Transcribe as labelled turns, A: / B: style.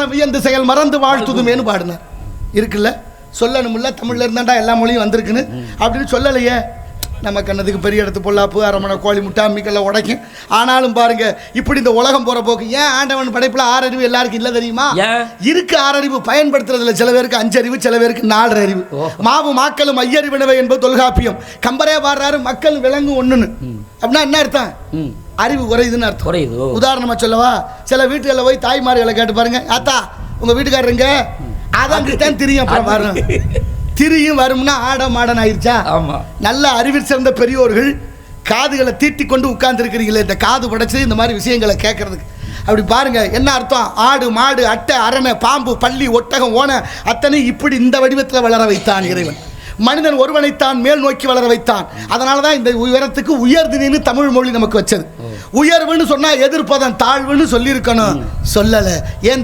A: மரம் வியந்து செயல் மறந்து வாழ்த்துதுமேனு பாடினார். இருக்குல்ல? சொல்லணும்ல? தமிழ்ல இருந்தாண்டா எல்லா மொழியும் வந்திருக்குன்னு. அப்படின்னு சொல்லலையே. நம்ம கண்ணதுக்கு பெரிய இடத்து பொல்லாப்பு அரமணை கோழி முட்டை அம்மிக்கல்ல உடைக்கும். ஆனாலும் பாருங்க இப்படி இந்த உலகம் போற போக்கு ஏன் ஆண்டவன் படைப்புல ஆறறிவு எல்லாருக்கும் இல்ல தெரியுமா? இருக்கு ஆறறிவு பயன்படுத்துறதுல சில பேருக்கு அஞ்சறிவு சில பேருக்கு நாலு அறிவு மாவு மாக்களும் ஐயறிவினவை என்பது தொல்காப்பியம். கம்பரே பாடுறாரு மக்கள் விலங்கு ஒண்ணுன்னு. அப்படின்னா என்ன அர்த்தம்? அறிவு குறையுதுன்னு அர்த்தம்.
B: குறையுது
A: உதாரணமா சொல்லவா? சில வீட்டுகளில் போய் தாய்மார்களை கேட்டு பாருங்க ஆத்தா உங்க வீட்டுக்காரருங்க அதான் தான் திரியும் அப்புறம் வரும். திரியும் வரும்னா ஆட மாடன் ஆயிருச்சா?
B: ஆமா.
A: நல்ல அறிவில் சிறந்த பெரியோர்கள் காதுகளை தீட்டி கொண்டு உட்கார்ந்துருக்கிறீங்களே இந்த காது படைச்சு இந்த மாதிரி விஷயங்களை கேட்கறதுக்கு. அப்படி பாருங்க என்ன அர்த்தம்? ஆடு மாடு அட்டை அரணை பாம்பு பள்ளி ஒட்டகம் ஓன அத்தனை இப்படி இந்த வடிவத்தில் வளர வைத்தான் இறைவன். மனிதன் ஒருவனைத்தான் மேல் நோக்கி வளர வைத்தான். அதனால தான் இந்த உயரத்துக்கு உயர்தினின்னு தமிழ் மொழி நமக்கு வச்சது. உயர்வுன்னு சொன்னா எதிர்ப்பதன் தாழ்வுன்னு சொல்லியிருக்கணும். சொல்லலை. ஏன்?